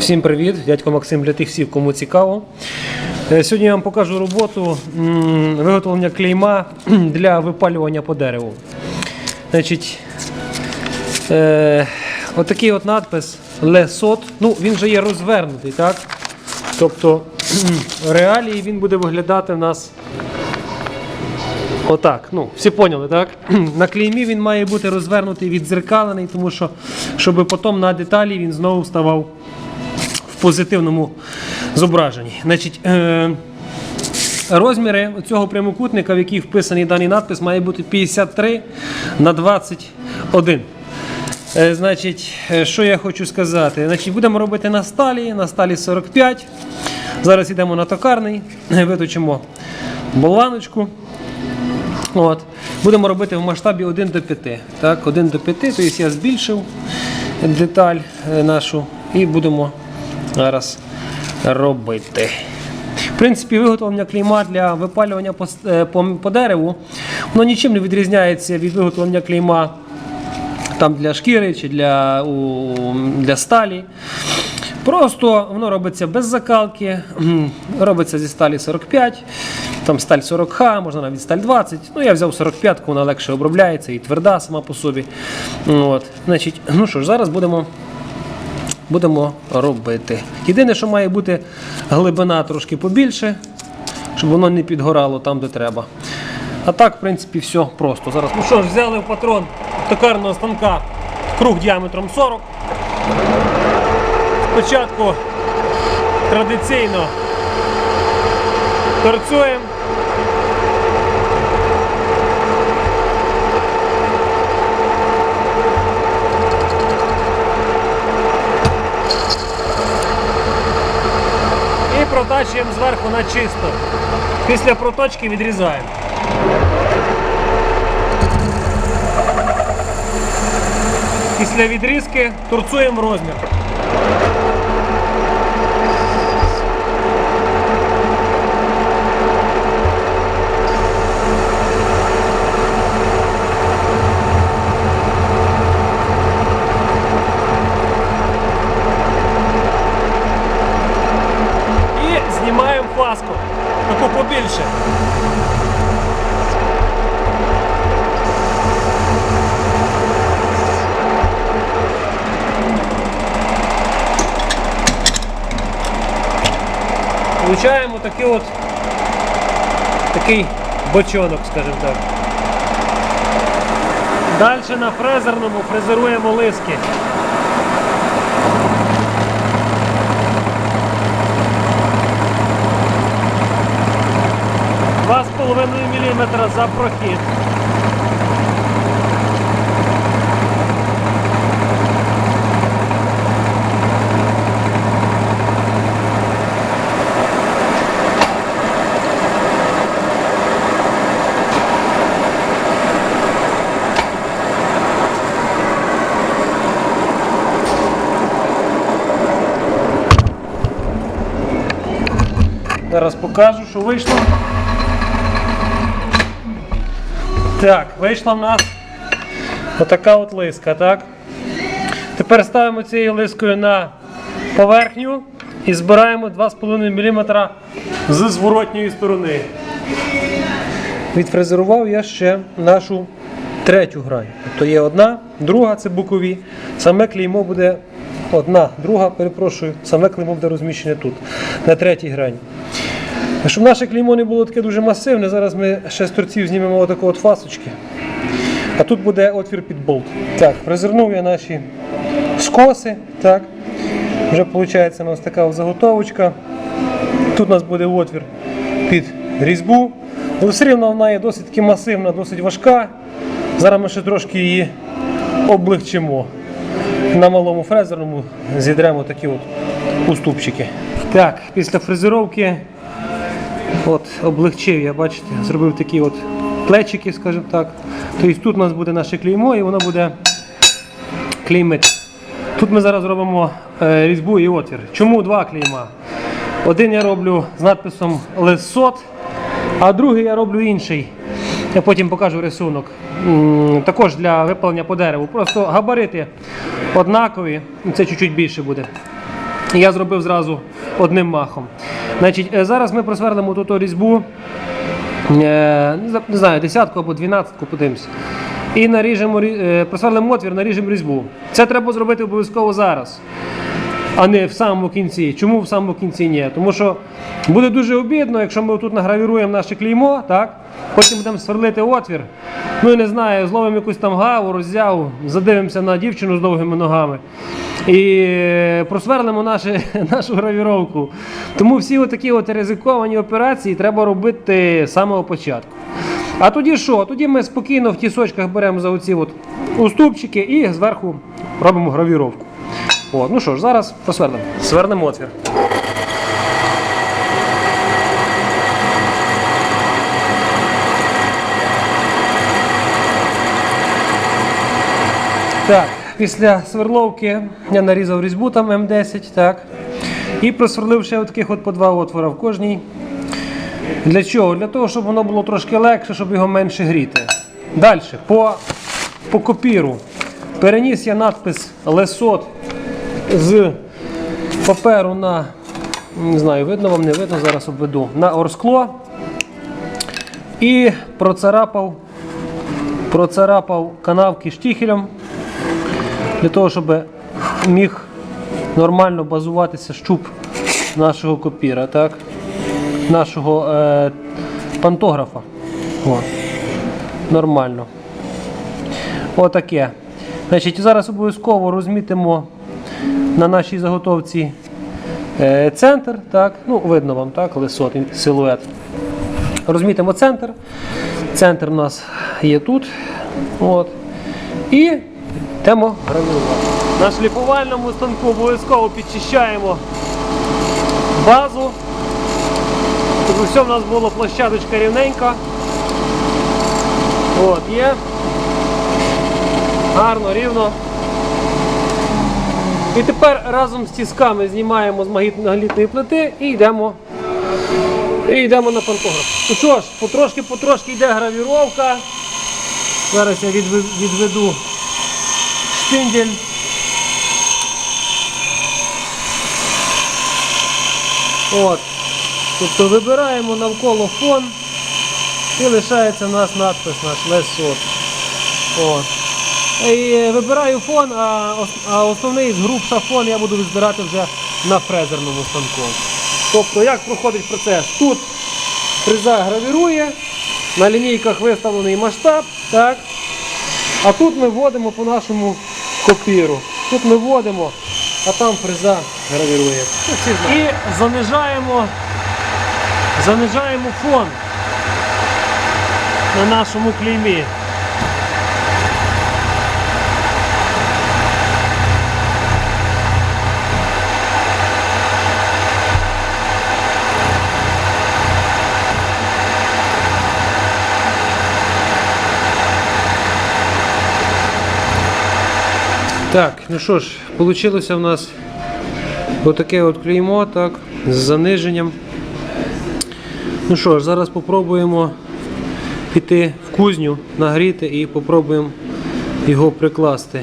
Всім привіт! Дядько Максим для тих всіх, кому цікаво. Е, Сьогодні я вам покажу роботу виготовлення клейма для випалювання по дереву. Значить, е, отакий от надпис Лесот. Ну, він же є розвернутий, так? Тобто в реалії він буде виглядати в нас Отак, ну, всі поняли, так? На клеймі він має бути розвернутий, відзеркалений, тому що, щоб потім на деталі він знову ставав в позитивному зображенні. Значить, е- розміри цього прямокутника, в який вписаний даний надпис, має бути 53 на 21. Е, Значить, е, що я хочу сказати? Значить, будемо робити на сталі, на сталі 45. Зараз йдемо на токарний, виточимо болваночку. От. Будемо робити в масштабі 1 до 5. Так, 1 до 5, тобто я збільшив деталь е, нашу і будемо зараз робити. В принципі, виготовлення клейма для випалювання по, е, по, по дереву воно нічим не відрізняється від виготовлення клейма там для шкіри чи для, у, для сталі. Просто воно робиться без закалки, робиться зі сталі 45, там сталь 40Х, можна навіть сталь 20. Ну, я взяв 45, вона легше обробляється і тверда сама по собі. От. Значить, ну що ж, зараз будемо, будемо робити. Єдине, що має бути глибина трошки побільше, щоб воно не підгорало там, де треба. А так, в принципі, все просто. Зараз, ну що ж, взяли в патрон токарного станка круг діаметром 40. Спочатку традиційно торцюємо. І протачуємо зверху на чисто. Після проточки відрізаємо. Після відрізки торцуємо розмір. І знімаємо. Таку побільше. Получаємо такий от такий бочонок, скажімо так. Далі на фрезерному фрезеруємо лиски. Два з половиною міліметра за прохід. Зараз покажу, що вийшло. Так, вийшла в нас отака от лиска, так? Тепер ставимо цією лискою на поверхню і збираємо 2,5 мм з зворотньої сторони. Відфрезерував я ще нашу третю грань. Тобто є одна, друга це бокові. Саме клеймо буде одна, друга, перепрошую, саме клеймо буде розміщене тут, на третій грані. Щоб наше клеймо не було таке дуже масивне, зараз ми ще з торців знімемо отаку от фасочки. А тут буде отвір під болт. Так, розвернув я наші скоси. Так. Вже виходить у нас така от заготовочка. Тут у нас буде отвір під різьбу. Але все рівно вона є досить таки масивна, досить важка. Зараз ми ще трошки її облегчимо. На малому фрезерному зідремо такі от уступчики. Так, після фрезеровки От, облегчив я, бачите, зробив такі от плечики, скажімо так. Тобто тут у нас буде наше клеймо і воно буде клеймити. Тут ми зараз робимо е, різьбу і отвір. Чому два клейма? Один я роблю з надписом Лесот, а другий я роблю інший. Я потім покажу рисунок. Також для випалення по дереву. Просто габарити однакові, це чуть-чуть більше буде. Я зробив зразу одним махом. Значить, е, зараз ми просверлимо тут різьбу, е, не знаю, десятку або дванадцятку подивимось. І е, просверлимо отвір, наріжемо різьбу. Це треба зробити обов'язково зараз, а не в самому кінці. Чому в самому кінці ні? Тому що буде дуже обідно, якщо ми тут награвіруємо наше клеймо, так? потім будемо сверлити отвір. Ну і не знаю, зловимо якусь там гаву, роззяву, задивимося на дівчину з довгими ногами. І просверлимо наші, нашу гравіровку. Тому всі такі от ризиковані операції треба робити з самого початку. А тоді що? Тоді ми спокійно в тісочках беремо за оці от уступчики і зверху робимо гравіровку. От, ну що ж, зараз просверлимо. Свернемо отвір. Так, після сверловки я нарізав різьбу там М10, так. І просверлив ще таких от по два отвора в кожній. Для чого? Для того, щоб воно було трошки легше, щоб його менше гріти. Далі, по, по копіру. Переніс я надпис Лесот з паперу на, не знаю, видно вам, не видно, зараз обведу, на орскло. І процарапав, процарапав канавки штіхелем для того, щоб міг нормально базуватися щуп нашого копіра, так? нашого е, пантографа. О. Нормально. Отаке. Значить, зараз обов'язково розмітимо на нашій заготовці е, центр. Так? Ну, видно вам, так, лисот, силует. Розмітимо центр. Центр у нас є тут. От. І йдемо гравірувати. На шліфувальному станку обов'язково підчищаємо базу. Щоб все в нас було площадочка рівненька. От, є. Гарно, рівно. І тепер разом з тісками знімаємо з магнітної плити і йдемо. І йдемо на пантограф. Ну що ж, потрошки-потрошки йде гравіровка. Зараз я відведу штиндель. От. Тобто вибираємо навколо фон і лишається у нас надпис наш лесот. От. І е, вибираю фон, а, основний з грубша фон я буду збирати вже на фрезерному станку. Тобто як проходить процес? Тут фреза гравірує, на лінійках виставлений масштаб, так? а тут ми вводимо по нашому копіру. Тут ми вводимо, а там фреза гравірує. І занижаємо, занижаємо фон на нашому клеймі. Так, ну що ж, вийшло в нас отаке от клеймо, так, з заниженням. Ну що ж, зараз спробуємо піти в кузню, нагріти і спробуємо його прикласти.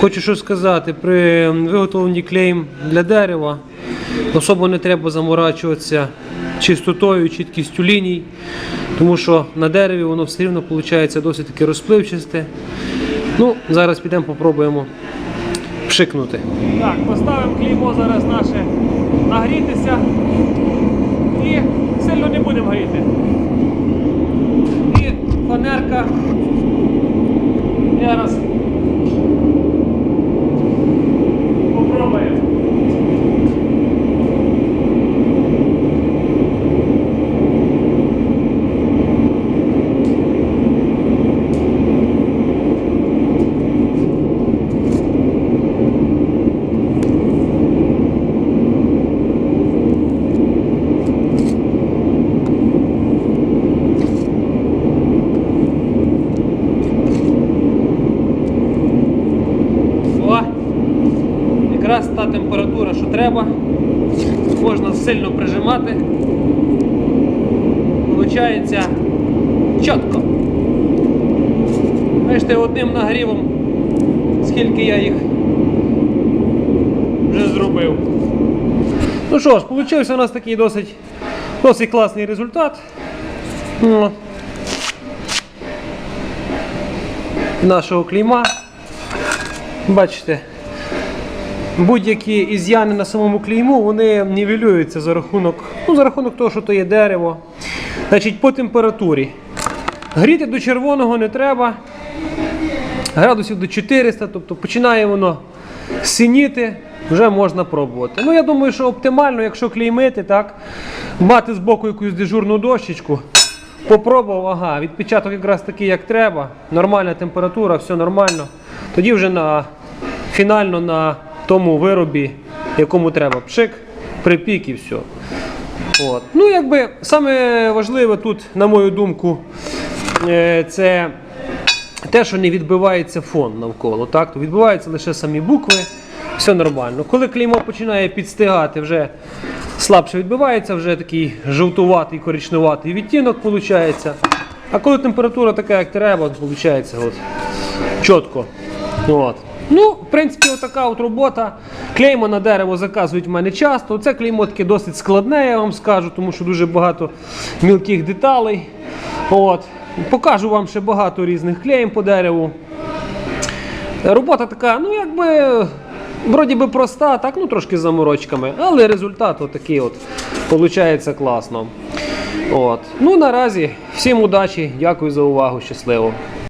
Хочу що сказати, при виготовленні клеєм для дерева особо не треба заморачуватися чистотою, чіткістю ліній, тому що на дереві воно все рівно виходить досить таки розпливчасте. Ну, зараз підемо попробуємо пшикнути. Так, поставимо клеймо зараз наше нагрітися і сильно не будемо гріти. І фанерка. Зараз попробуємо. О! Якраз та температура, що треба. Можна сильно прижимати. Получається чітко. Бачите, одним нагрівом, скільки я їх вже зробив. Ну що ж, вийшов у нас такий досить, досить класний результат. Ну, нашого клейма. Бачите, будь-які із'яни на самому клейму вони нівелюються за рахунок, ну, за рахунок того, що то є дерево. Значить, по температурі. Гріти до червоного не треба. Градусів до 400, тобто починає воно синіти, вже можна пробувати. Ну, я думаю, що оптимально, якщо клеймити, так, мати збоку якусь дежурну дощечку. Попробував, ага, відпечаток якраз такий, як треба, нормальна температура, все нормально. Тоді вже на, фінально на тому виробі, якому треба, пшик, припік і все. От. Ну, якби саме важливе тут, на мою думку, е, це те, що не відбивається фон навколо. Так? То відбиваються лише самі букви, все нормально. Коли клеймо починає підстигати, вже слабше відбивається, вже такий жовтуватий, коричневатий відтінок виходить. А коли температура така, як треба, виходить от, чітко. От. Ну, в принципі, отака от робота. Клеймо на дерево заказують в мене часто. Це клеймо таке досить складне, я вам скажу, тому що дуже багато мілких деталей. От. Покажу вам ще багато різних клеїм по дереву. Робота така, ну якби, вроді би проста, так, ну трошки з заморочками, але результат отакий от, виходить класно. От. Ну наразі всім удачі, дякую за увагу, щасливо.